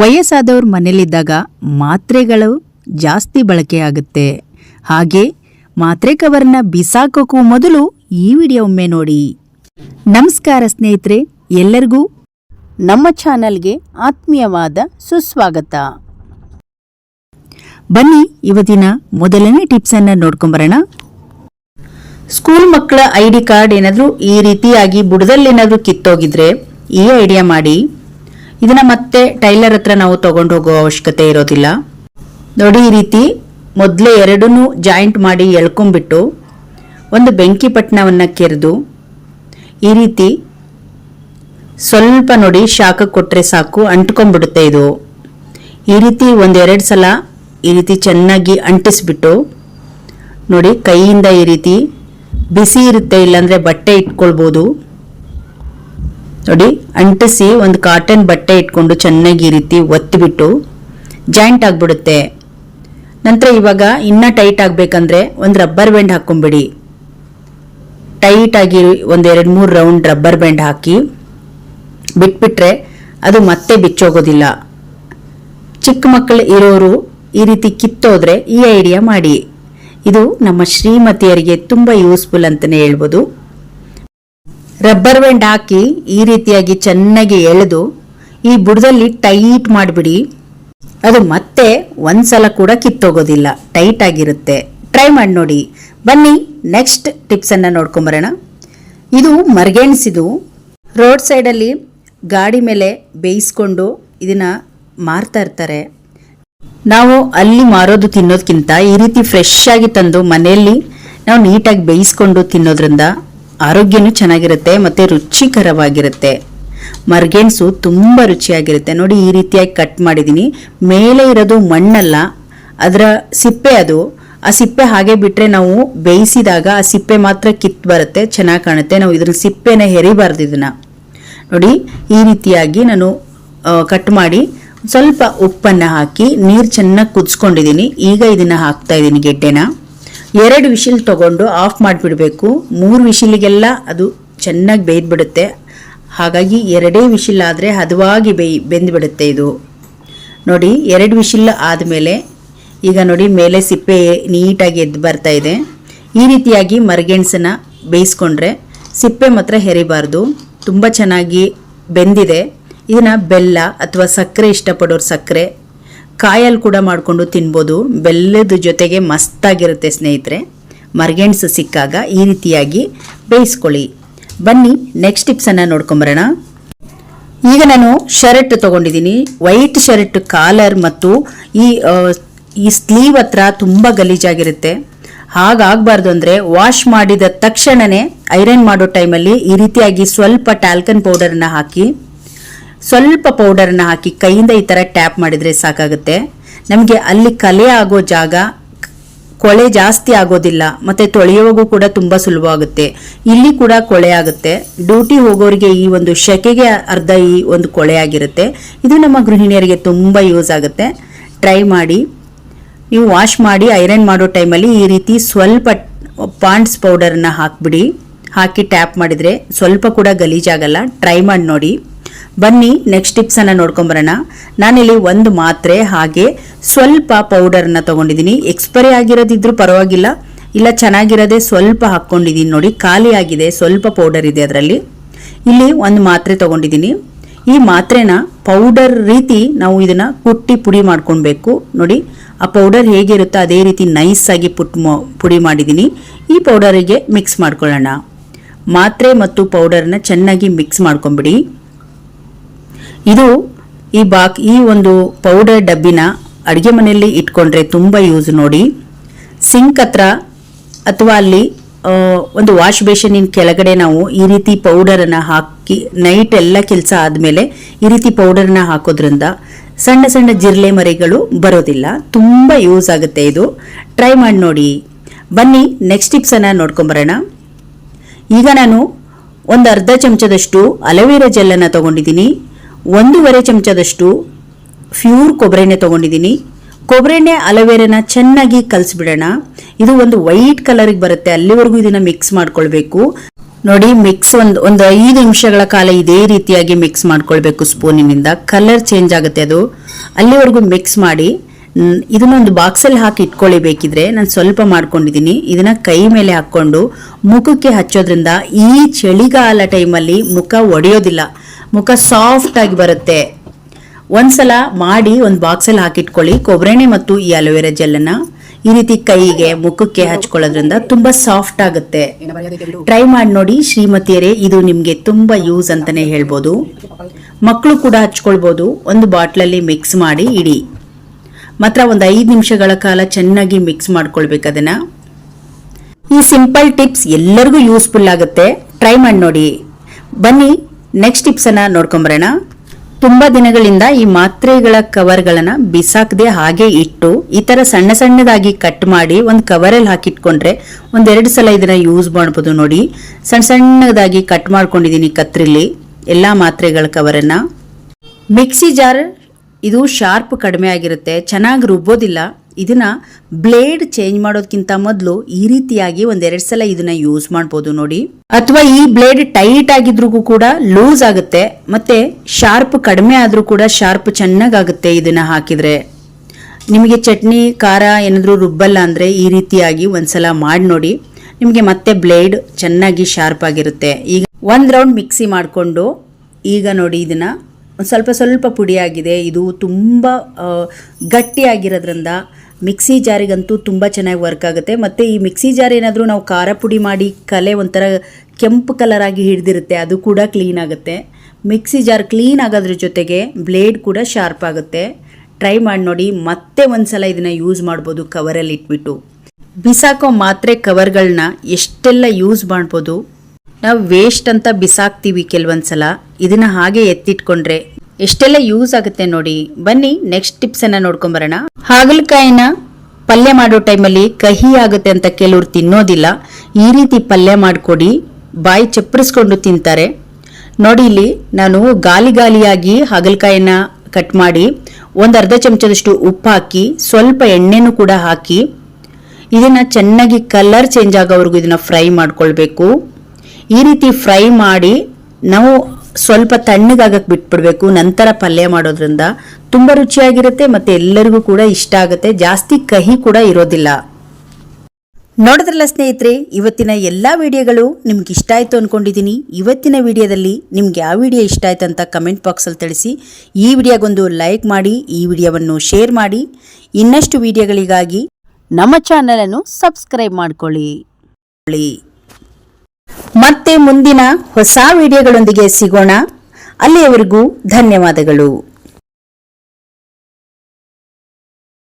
ವಯಸ್ಸಾದವ್ರ ಮನೇಲಿದ್ದಾಗ ಮಾತ್ರೆಗಳು ಜಾಸ್ತಿ ಬಳಕೆಯಾಗುತ್ತೆ ಹಾಗೆ ಮಾತ್ರೆ ಕವರ್ನ ಬಿಸಾಕೋಕ್ಕೂ ಮೊದಲು ಈ ವಿಡಿಯೋ ಒಮ್ಮೆ ನೋಡಿ. ನಮಸ್ಕಾರ ಸ್ನೇಹಿತರೆ, ಎಲ್ಲರಿಗೂ ನಮ್ಮ ಚಾನಲ್ಗೆ ಆತ್ಮೀಯವಾದ ಸುಸ್ವಾಗತ. ಬನ್ನಿ, ಇವತ್ತಿನ ಮೊದಲನೇ ಟಿಪ್ಸನ್ನು ನೋಡ್ಕೊಂಬರೋಣ. ಸ್ಕೂಲ್ ಮಕ್ಕಳ ಐ ಡಿ ಕಾರ್ಡ್ ಏನಾದರೂ ಈ ರೀತಿಯಾಗಿ ಬುಡದಲ್ಲಿ ಏನಾದರೂ ಕಿತ್ತೋಗಿದ್ರೆ ಈ ಐಡಿಯಾ ಮಾಡಿ. ಇದನ್ನ ಮತ್ತೆ ಟೈಲರ್ ಹತ್ರ ನಾವು ತಗೊಂಡು ಹೋಗೋ ಅವಶ್ಯಕತೆ ಇರೋದಿಲ್ಲ. ನೋಡಿ ಈ ರೀತಿ ಮೊದಲೇ ಎರಡನ್ನೂ ಜಾಯಿಂಟ್ ಮಾಡಿ ಎಳ್ಕೊಂಬಿಟ್ಟು ಒಂದು ಬೆಂಕಿ ಪಟ್ಟಣವನ್ನು ಕೆರೆದು ಈ ರೀತಿ ಸ್ವಲ್ಪ ನೋಡಿ ಶಾಖ ಕೊಟ್ಟರೆ ಸಾಕು, ಅಂಟ್ಕೊಂಡ್ಬಿಡುತ್ತೆ ಇದು. ಈ ರೀತಿ ಒಂದೆರಡು ಸಲ ಈ ರೀತಿ ಚೆನ್ನಾಗಿ ಅಂಟಿಸ್ಬಿಟ್ಟು ನೋಡಿ ಕೈಯಿಂದ ಈ ರೀತಿ ಬಿಸಿ ಇರುತ್ತೆ ಇಲ್ಲಾಂದರೆ ಬಟ್ಟೆ ಇಟ್ಕೊಳ್ಬೋದು. ನೋಡಿ, ಅಂಟಿಸಿ ಒಂದು ಕಾಟನ್ ಬಟ್ಟೆ ಇಟ್ಕೊಂಡು ಚೆನ್ನಾಗಿ ಈ ರೀತಿ ಒತ್ತಿಬಿಟ್ಟು ಜಾಯಿಂಟ್ ಆಗಿಬಿಡುತ್ತೆ. ನಂತರ ಇವಾಗ ಇನ್ನೂ ಟೈಟ್ ಆಗಬೇಕಂದ್ರೆ ಒಂದು ರಬ್ಬರ್ ಬ್ಯಾಂಡ್ ಹಾಕ್ಕೊಂಬಿಡಿ ಟೈಟ್ ಆಗಿ ಒಂದು ಎರಡು ಮೂರು ರೌಂಡ್ ರಬ್ಬರ್ ಬ್ಯಾಂಡ್ ಹಾಕಿ ಬಿಟ್ಬಿಟ್ರೆ ಅದು ಮತ್ತೆ ಬಿಚ್ಚೋಗೋದಿಲ್ಲ. ಚಿಕ್ಕ ಮಕ್ಕಳು ಇರೋರು ಈ ರೀತಿ ಕಿತ್ತೋದ್ರೆ ಈ ಐಡಿಯಾ ಮಾಡಿ. ಇದು ನಮ್ಮ ಶ್ರೀಮತಿಯರಿಗೆ ತುಂಬ ಯೂಸ್ಫುಲ್ ಅಂತಲೇ ಹೇಳ್ಬೋದು. ರಬ್ಬರ್ ಬ್ಯಾಂಡ್ ಹಾಕಿ ಈ ರೀತಿಯಾಗಿ ಚೆನ್ನಾಗಿ ಎಳೆದು ಈ ಬುಡದಲ್ಲಿ ಟೈಟ್ ಮಾಡಿಬಿಡಿ. ಅದು ಮತ್ತೆ ಒಂದ್ಸಲ ಕೂಡ ಕಿತ್ತೋಗೋದಿಲ್ಲ. ಟೈಟ್ ಆಗಿರುತ್ತೆ. ಟ್ರೈ ಮಾಡಿ ನೋಡಿ. ಬನ್ನಿ, ನೆಕ್ಸ್ಟ್ ಟಿಪ್ಸನ್ನು ನೋಡ್ಕೊಂಬರೋಣ ಇದು ಮರ್ಗೆಣ್ಸಿದು. ರೋಡ್ ಸೈಡಲ್ಲಿ ಗಾಡಿ ಮೇಲೆ ಬೇಯಿಸ್ಕೊಂಡು ಇದನ್ನ ಮಾರ್ತಾ ಇರ್ತಾರೆ. ನಾವು ಅಲ್ಲಿ ಮಾರೋದು ತಿನ್ನೋದಕ್ಕಿಂತ ಈ ರೀತಿ ಫ್ರೆಶ್ ಆಗಿ ತಂದು ಮನೆಯಲ್ಲಿ ನಾವು ನೀಟಾಗಿ ಬೇಯಿಸ್ಕೊಂಡು ತಿನ್ನೋದ್ರಿಂದ ಆರೋಗ್ಯನೂ ಚೆನ್ನಾಗಿರುತ್ತೆ, ಮತ್ತು ರುಚಿಕರವಾಗಿರುತ್ತೆ. ಮರ್ಗೆಣಸು ತುಂಬ ರುಚಿಯಾಗಿರುತ್ತೆ. ನೋಡಿ, ಈ ರೀತಿಯಾಗಿ ಕಟ್ ಮಾಡಿದ್ದೀನಿ ಮೇಲೆ ಇರೋದು ಮಣ್ಣಲ್ಲ, ಅದರ ಸಿಪ್ಪೆ ಅದು. ಆ ಸಿಪ್ಪೆ ಹಾಗೆ ಬಿಟ್ಟರೆ ನಾವು ಬೇಯಿಸಿದಾಗ ಆ ಸಿಪ್ಪೆ ಮಾತ್ರ ಕಿತ್ತು ಬರುತ್ತೆ, ಚೆನ್ನಾಗಿ ಕಾಣುತ್ತೆ. ನಾವು ಇದ್ರ ಸಿಪ್ಪೆನ ಹೆರಿಬಾರ್ದು ಇದನ್ನು. ನೋಡಿ, ಈ ರೀತಿಯಾಗಿ ನಾನು ಕಟ್ ಮಾಡಿ ಸ್ವಲ್ಪ ಉಪ್ಪನ್ನು ಹಾಕಿ ನೀರು ಚೆನ್ನಾಗಿ ಕುದಿಸ್ಕೊಂಡಿದ್ದೀನಿ ಈಗ ಇದನ್ನು ಹಾಕ್ತಾ ಇದ್ದೀನಿ ಗೆಡ್ಡೆನ. ಎರಡು ವಿಶಿಲ್ ತಗೊಂಡು ಆಫ್ ಮಾಡಿಬಿಡಬೇಕು. ಮೂರು ವಿಶಿಲಿಗೆಲ್ಲ ಅದು ಚೆನ್ನಾಗಿ ಬೇಯ್ದುಬಿಡುತ್ತೆ. ಹಾಗಾಗಿ ಎರಡೇ ವಿಶಿಲ್ ಆದರೆ ಹದವಾಗಿ ಬೇಯಿ, ಬೆಂದುಬಿಡುತ್ತೆ ಇದು. ನೋಡಿ, ಎರಡು ವಿಶಿಲ್ ಆದಮೇಲೆ ಈಗ ನೋಡಿ ಮೇಲೆ ಸಿಪ್ಪೆ ನೀಟಾಗಿ ಎದ್ದು ಬರ್ತಾ ಇದೆ. ಈ ರೀತಿಯಾಗಿ ಮರಗೆಣಸನ್ನ ಬೇಯಿಸ್ಕೊಂಡ್ರೆ ಸಿಪ್ಪೆ ಮಾತ್ರ ಹೆರಿಬಾರ್ದು. ತುಂಬ ಚೆನ್ನಾಗಿ ಬೆಂದಿದೆ. ಇದನ್ನು ಬೆಲ್ಲ ಅಥವಾ ಸಕ್ಕರೆ ಇಷ್ಟಪಡೋರು ಸಕ್ಕರೆ ಕಾಯಲ್ಲಿ ಕೂಡ ಮಾಡಿಕೊಂಡು ತಿನ್ಬೋದು. ಬೆಲ್ಲದ ಜೊತೆಗೆ ಮಸ್ತಾಗಿರುತ್ತೆ ಸ್ನೇಹಿತರೆ. ಮರ್ಗೆಣ್ಸು ಸಿಕ್ಕಾಗ ಈ ರೀತಿಯಾಗಿ ಬೇಯಿಸ್ಕೊಳ್ಳಿ. ಬನ್ನಿ ನೆಕ್ಸ್ಟ್ ಟಿಪ್ಸನ್ನು ನೋಡ್ಕೊಂಬರೋಣ. ಈಗ ನಾನು ಶರ್ಟ್ ತಗೊಂಡಿದ್ದೀನಿ. ವೈಟ್ ಶರ್ಟ್ ಕಾಲರ್ ಮತ್ತು ಈ ಈ ಸ್ಲೀವ್ ಹತ್ರ ತುಂಬ ಗಲೀಜಾಗಿರುತ್ತೆ. ಹಾಗಾಗಬಾರ್ದು ಅಂದರೆ ವಾಶ್ ಮಾಡಿದ ತಕ್ಷಣವೇ ಐರನ್ ಮಾಡೋ ಟೈಮಲ್ಲಿ ಈ ರೀತಿಯಾಗಿ ಸ್ವಲ್ಪ ಟ್ಯಾಲ್ಕನ್ ಪೌಡರನ್ನು ಹಾಕಿ ಸ್ವಲ್ಪ ಪೌಡರ್ನ ಹಾಕಿ ಕೈಯಿಂದ ಈ ಥರ ಟ್ಯಾಪ್ ಮಾಡಿದರೆ ಸಾಕಾಗುತ್ತೆ. ನಮಗೆ ಅಲ್ಲಿ ಕಲೆ ಆಗೋ ಜಾಗ, ಕೊಳೆ ಜಾಸ್ತಿ ಆಗೋದಿಲ್ಲ, ಮತ್ತು ತೊಳೆಯುವಾಗೂ ಕೂಡ ತುಂಬ ಸುಲಭವಾಗುತ್ತೆ. ಇಲ್ಲಿ ಕೂಡ ಕೊಳೆ ಆಗುತ್ತೆ. ಡ್ಯೂಟಿ ಹೋಗೋರಿಗೆ ಈ ಒಂದು ಶೆಕೆಗೆ ಅರ್ಧ ಈ ಒಂದು ಕೊಳೆ ಆಗಿರುತ್ತೆ. ಇದು ನಮ್ಮ ಗೃಹಿಣಿಯರಿಗೆ ತುಂಬ ಯೂಸ್ ಆಗುತ್ತೆ. ಟ್ರೈ ಮಾಡಿ. ನೀವು ವಾಶ್ ಮಾಡಿ ಐರನ್ ಮಾಡೋ ಟೈಮಲ್ಲಿ ಈ ರೀತಿ ಸ್ವಲ್ಪ ಪಾಂಡ್ಸ್ ಪೌಡರನ್ನು ಹಾಕ್ಬಿಡಿ. ಹಾಕಿ ಟ್ಯಾಪ್ ಮಾಡಿದರೆ ಸ್ವಲ್ಪ ಕೂಡ ಗಲೀಜಾಗಲ್ಲ. ಟ್ರೈ ಮಾಡಿ ನೋಡಿ. ಬನ್ನಿ ನೆಕ್ಸ್ಟ್ ಟಿಪ್ಸನ್ನು ನೋಡ್ಕೊಂಬರೋಣ. ನಾನಿಲ್ಲಿ ಒಂದು ಮಾತ್ರೆ, ಹಾಗೆ ಸ್ವಲ್ಪ ಪೌಡರ್ನ ತಗೊಂಡಿದ್ದೀನಿ. ಎಕ್ಸ್ಪೈರಿ ಆಗಿರೋದಿದ್ರೂ ಪರವಾಗಿಲ್ಲ. ಇಲ್ಲ, ಚೆನ್ನಾಗಿರೋದೇ ಸ್ವಲ್ಪ ಹಾಕ್ಕೊಂಡಿದ್ದೀನಿ ನೋಡಿ, ಖಾಲಿ ಆಗಿದೆ, ಸ್ವಲ್ಪ ಪೌಡರ್ ಇದೆ ಅದರಲ್ಲಿ. ಇಲ್ಲಿ ಒಂದು ಮಾತ್ರೆ ತಗೊಂಡಿದ್ದೀನಿ ಈ ಮಾತ್ರೆನ ಪೌಡರ್ ರೀತಿ ನಾವು ಇದನ್ನ ಕುಟ್ಟಿ ಪುಡಿ ಮಾಡ್ಕೊಳ್ಬೇಕು ನೋಡಿ. ಆ ಪೌಡರ್ ಹೇಗಿರುತ್ತೋ ಅದೇ ರೀತಿ ನೈಸ್ ಆಗಿ ಪುಟ್ ಪುಡಿ ಮಾಡಿದ್ದೀನಿ ಈ ಪೌಡರಿಗೆ ಮಿಕ್ಸ್ ಮಾಡ್ಕೊಳ್ಳೋಣ. ಮಾತ್ರೆ ಮತ್ತು ಪೌಡರ್ನ ಚೆನ್ನಾಗಿ ಮಿಕ್ಸ್ ಮಾಡ್ಕೊಂಬಿಡಿ. ಇದು ಈ ಬಾಕ್ ಈ ಒಂದು ಪೌಡರ್ ಡಬ್ಬಿನ ಅಡುಗೆ ಮನೆಯಲ್ಲಿ ಇಟ್ಕೊಂಡ್ರೆ ತುಂಬ ಯೂಸ್ ನೋಡಿ. ಸಿಂಕ್ ಹತ್ರ ಅಥವಾ ಅಲ್ಲಿ ಒಂದು ವಾಶ್ ಬೇಷನಿನ ಕೆಳಗಡೆ ನಾವು ಈ ರೀತಿ ಪೌಡರನ್ನು ಹಾಕಿ ನೈಟ್ ಎಲ್ಲ ಕೆಲಸ ಆದಮೇಲೆ ಈ ರೀತಿ ಪೌಡರನ್ನು ಹಾಕೋದ್ರಿಂದ ಸಣ್ಣ ಸಣ್ಣ ಜಿರ್ಲೆ ಮರಿಗಳು ಬರೋದಿಲ್ಲ. ತುಂಬ ಯೂಸ್ ಆಗುತ್ತೆ ಇದು. ಟ್ರೈ ಮಾಡಿ ನೋಡಿ. ಬನ್ನಿ ನೆಕ್ಸ್ಟ್ ಟಿಪ್ಸನ್ನು ನೋಡ್ಕೊಂಬರೋಣ ಈಗ ನಾನು ಒಂದು ಅರ್ಧ ಚಮಚದಷ್ಟು ಅಲೋವೆರಾ ಜೆಲ್ಲನ್ನು ತಗೊಂಡಿದ್ದೀನಿ. ಒಂದೂವರೆ ಚಮಚದಷ್ಟು ಫ್ಯೂರ್ ಕೊಬ್ಬರೆಣ್ಣೆ ತಗೊಂಡಿದ್ದೀನಿ. ಕೊಬ್ಬರೆಣ್ಣೆ ಅಲೋವೆರಾನ ಚೆನ್ನಾಗಿ ಕಲಿಸ್ಬಿಡೋಣ. ಇದು ಒಂದು ವೈಟ್ ಕಲರಿಗೆ ಬರುತ್ತೆ. ಅಲ್ಲಿವರೆಗೂ ಇದನ್ನು ಮಿಕ್ಸ್ ಮಾಡ್ಕೊಳ್ಬೇಕು. ನೋಡಿ, ಮಿಕ್ಸ್ ಒಂದು ಒಂದು ಐದು ನಿಮಿಷಗಳ ಕಾಲ ಇದೇ ರೀತಿಯಾಗಿ ಮಿಕ್ಸ್ ಮಾಡ್ಕೊಳ್ಬೇಕು ಸ್ಪೂನಿನಿಂದ. ಕಲರ್ ಚೇಂಜ್ ಆಗುತ್ತೆ ಅದು. ಅಲ್ಲಿವರೆಗೂ ಮಿಕ್ಸ್ ಮಾಡಿ ಇದನ್ನ ಒಂದು ಬಾಕ್ಸಲ್ಲಿ ಹಾಕಿ ಇಟ್ಕೊಳ್ಳಿ ಬೇಕಿದ್ರೆ ನಾನು ಸ್ವಲ್ಪ ಮಾಡ್ಕೊಂಡಿದ್ದೀನಿ ಇದನ್ನ ಕೈ ಮೇಲೆ ಹಾಕ್ಕೊಂಡು ಮುಖಕ್ಕೆ ಹಚ್ಚೋದ್ರಿಂದ ಈ ಚಳಿಗಾಲ ಟೈಮಲ್ಲಿ ಮುಖ ಒಡೆಯೋದಿಲ್ಲ. ಮುಖ ಸಾಫ್ಟ್ ಆಗಿ ಬರುತ್ತೆ. ಒಂದ್ಸಲ ಮಾಡಿ ಒಂದು ಬಾಕ್ಸಲ್ಲಿ ಹಾಕಿಟ್ಕೊಳ್ಳಿ. ಕೊಬ್ಬರೆಣ್ಣೆ ಮತ್ತು ಈ ಅಲೋವೆರಾ ಜೆಲ್ಲನ್ನ ಈ ರೀತಿ ಕೈಗೆ ಮುಖಕ್ಕೆ ಹಚ್ಕೊಳ್ಳೋದ್ರಿಂದ ತುಂಬಾ ಸಾಫ್ಟ್ ಆಗುತ್ತೆ. ಟ್ರೈ ಮಾಡಿ ನೋಡಿ ಶ್ರೀಮತಿಯರೇ, ಇದು ನಿಮ್ಗೆ ತುಂಬಾ ಯೂಸ್ ಅಂತಾನೆ ಹೇಳ್ಬೋದು. ಮಕ್ಕಳು ಕೂಡ ಹಚ್ಕೊಳ್ಬೋದು. ಒಂದು ಬಾಟ್ಲಲ್ಲಿ ಮಿಕ್ಸ್ ಮಾಡಿ ಇಡಿ. ಮಾತ್ರ ಒಂದು ಐದು ನಿಮಿಷಗಳ ಕಾಲ ಚೆನ್ನಾಗಿ ಮಿಕ್ಸ್ ಮಾಡ್ಕೊಳ್ಬೇಕು ಅದನ್ನ. ಈ ಸಿಂಪಲ್ ಟಿಪ್ಸ್ ಎಲ್ಲರಿಗೂ ಯೂಸ್ಫುಲ್ ಆಗುತ್ತೆ. ಟ್ರೈ ಮಾಡಿ ನೋಡಿ. ಬನ್ನಿ ನೆಕ್ಸ್ಟ್ ಟಿಪ್ಸ್ ಅನ್ನ ನೋಡ್ಕೊಂಬರೋಣ. ತುಂಬ ದಿನಗಳಿಂದ ಈ ಮಾತ್ರೆಗಳ ಕವರ್ಗಳನ್ನು ಬಿಸಾಕದೆ ಹಾಗೆ ಇಟ್ಟು, ಈ ಥರ ಸಣ್ಣ ಸಣ್ಣದಾಗಿ ಕಟ್ ಮಾಡಿ ಒಂದು ಕವರಲ್ಲಿ ಹಾಕಿಟ್ಕೊಂಡ್ರೆ ಒಂದೆರಡು ಸಲ ಇದನ್ನು ಯೂಸ್ ಮಾಡ್ಬೋದು ನೋಡಿ. ಸಣ್ಣ ಸಣ್ಣದಾಗಿ ಕಟ್ ಮಾಡ್ಕೊಂಡಿದ್ದೀನಿ ಕತ್ರಿಲಿ, ಎಲ್ಲ ಮಾತ್ರೆಗಳ ಕವರನ್ನು ಮಿಕ್ಸಿ ಜಾರ್ ಇದು ಶಾರ್ಪ್ ಕಡಿಮೆ ಆಗಿರುತ್ತೆ, ಚೆನ್ನಾಗಿ ರುಬ್ಬೋದಿಲ್ಲ. ಇದನ್ನ ಬ್ಲೇಡ್ ಚೇಂಜ್ ಮಾಡೋದಕ್ಕಿಂತ ಮೊದಲು ಈ ರೀತಿಯಾಗಿ ಒಂದೆರಡು ಸಲ ಇದನ್ನ ಯೂಸ್ ಮಾಡ್ಬೋದು ನೋಡಿ. ಅಥವಾ ಈ ಬ್ಲೇಡ್ ಟೈಟ್ ಆಗಿದ್ರು ಕೂಡ ಲೂಸ್ ಆಗುತ್ತೆ, ಮತ್ತೆ ಶಾರ್ಪ್ ಕಡಿಮೆ ಆದರೂ ಕೂಡ ಶಾರ್ಪ್ ಚೆನ್ನಾಗಾಗುತ್ತೆ ಇದನ್ನ ಹಾಕಿದ್ರೆ. ನಿಮಗೆ ಚಟ್ನಿ, ಖಾರ ಏನಾದರೂ ರುಬ್ಬಲ್ಲ ಅಂದರೆ ಈ ರೀತಿಯಾಗಿ ಒಂದ್ಸಲ ಮಾಡಿ ನೋಡಿ. ನಿಮಗೆ ಮತ್ತೆ ಬ್ಲೇಡ್ ಚೆನ್ನಾಗಿ ಶಾರ್ಪ್ ಆಗಿರುತ್ತೆ. ಈಗ ಒಂದು ರೌಂಡ್ ಮಿಕ್ಸಿ ಮಾಡಿಕೊಂಡು ಈಗ ನೋಡಿ ಇದನ್ನ ಸ್ವಲ್ಪ ಸ್ವಲ್ಪ ಪುಡಿಯಾಗಿದೆ. ಇದು ತುಂಬ ಗಟ್ಟಿಯಾಗಿರೋದ್ರಿಂದ ಮಿಕ್ಸಿ ಜಾರಿಗಂತೂ ತುಂಬ ಚೆನ್ನಾಗಿ ವರ್ಕ್ ಆಗುತ್ತೆ. ಮತ್ತು ಈ ಮಿಕ್ಸಿ ಜಾರ್ ಏನಾದರೂ ನಾವು ಖಾರ ಪುಡಿ ಮಾಡಿ ಕಲೆ ಒಂಥರ ಕೆಂಪು ಕಲರಾಗಿ ಹಿಡಿದಿರುತ್ತೆ, ಅದು ಕೂಡ ಕ್ಲೀನ್ ಆಗುತ್ತೆ. ಮಿಕ್ಸಿ ಜಾರ್ ಕ್ಲೀನ್ ಆಗೋದ್ರ ಜೊತೆಗೆ ಬ್ಲೇಡ್ ಕೂಡ ಶಾರ್ಪ್ ಆಗುತ್ತೆ. ಟ್ರೈ ಮಾಡಿ ನೋಡಿ, ಮತ್ತೆ ಒಂದ್ಸಲ ಇದನ್ನು ಯೂಸ್ ಮಾಡ್ಬೋದು ಕವರಲ್ಲಿ ಇಟ್ಬಿಟ್ಟು. ಬಿಸಾಕೋ ಮಾತ್ರೆ ಕವರ್ಗಳನ್ನ ಎಷ್ಟೆಲ್ಲ ಯೂಸ್ ಮಾಡ್ಬೋದು ನಾವು ವೇಸ್ಟ್ ಅಂತ ಬಿಸಾಕ್ತೀವಿ ಕೆಲವೊಂದ್ಸಲ. ಇದನ್ನ ಹಾಗೆ ಎತ್ತಿಟ್ಕೊಂಡ್ರೆ ಎಷ್ಟೆಲ್ಲ ಯೂಸ್ ಆಗುತ್ತೆ ನೋಡಿ. ಬನ್ನಿ ನೆಕ್ಸ್ಟ್ ಟಿಪ್ಸ್ ಅನ್ನ ನೋಡ್ಕೊಂಬರೋಣ. ಹಾಗಲಕಾಯಿನ ಪಲ್ಯ ಮಾಡೋ ಟೈಮಲ್ಲಿ ಕಹಿ ಆಗುತ್ತೆ ಅಂತ ಕೆಲವ್ರು ತಿನ್ನೋದಿಲ್ಲ. ಈ ರೀತಿ ಪಲ್ಯ ಮಾಡಿಕೊಡಿ. ಬಾಯಿ ಚಪ್ಪರಿಸ್ಕೊಂಡು ತಿಂತಾರೆ. ನೋಡಿ ಇಲ್ಲಿ ನಾನು ಗಾಲಿ ಗಾಲಿಯಾಗಿ ಹಾಗಲಕಾಯಿನ ಕಟ್ ಮಾಡಿ ಒಂದು ಅರ್ಧ ಚಮಚದಷ್ಟು ಉಪ್ಪು ಹಾಕಿ, ಸ್ವಲ್ಪ ಎಣ್ಣೆನೂ ಕೂಡ ಹಾಕಿ, ಇದನ್ನ ಚೆನ್ನಾಗಿ ಕಲರ್ ಚೇಂಜ್ ಆಗೋವರೆಗೂ ಇದನ್ನ ಫ್ರೈ ಮಾಡ್ಕೊಳ್ಬೇಕು. ಈ ರೀತಿ ಫ್ರೈ ಮಾಡಿ ನಾವು ಸ್ವಲ್ಪ ತಣ್ಣಗಾಗಕ್ಕೆ ಬಿಟ್ಬಿಡ್ಬೇಕು, ನಂತರ ಪಲ್ಯ ಮಾಡೋದ್ರಿಂದ ತುಂಬ ರುಚಿಯಾಗಿರುತ್ತೆ ಮತ್ತೆ ಎಲ್ಲರಿಗೂ ಕೂಡ ಇಷ್ಟ ಆಗುತ್ತೆ. ಜಾಸ್ತಿ ಕಹಿ ಕೂಡ ಇರೋದಿಲ್ಲ. ನೋಡಿದ್ರಲ್ಲ ಸ್ನೇಹಿತರೆ, ಇವತ್ತಿನ ಎಲ್ಲ ವಿಡಿಯೋಗಳು ನಿಮ್ಗೆ ಇಷ್ಟ ಆಯಿತು ಅಂದ್ಕೊಂಡಿದ್ದೀನಿ ಇವತ್ತಿನ ವಿಡಿಯೋದಲ್ಲಿ ನಿಮ್ಗೆ ಯಾವ ವಿಡಿಯೋ ಇಷ್ಟ ಆಯ್ತು ಅಂತ ಕಮೆಂಟ್ ಬಾಕ್ಸಲ್ಲಿ ತಿಳಿಸಿ. ಈ ವಿಡಿಯೋಗೊಂದು ಲೈಕ್ ಮಾಡಿ, ಈ ವಿಡಿಯೋವನ್ನು ಶೇರ್ ಮಾಡಿ. ಇನ್ನಷ್ಟು ವಿಡಿಯೋಗಳಿಗಾಗಿ ನಮ್ಮ ಚಾನಲನ್ನು ಸಬ್ಸ್ಕ್ರೈಬ್ ಮಾಡ್ಕೊಳ್ಳಿ. ಮತ್ತೆ ಮುಂದಿನ ಹೊಸ ವಿಡಿಯೋಗಳೊಂದಿಗೆ ಸಿಗೋಣ. ಅಲ್ಲಿಯವರೆಗೂ ಧನ್ಯವಾದಗಳು.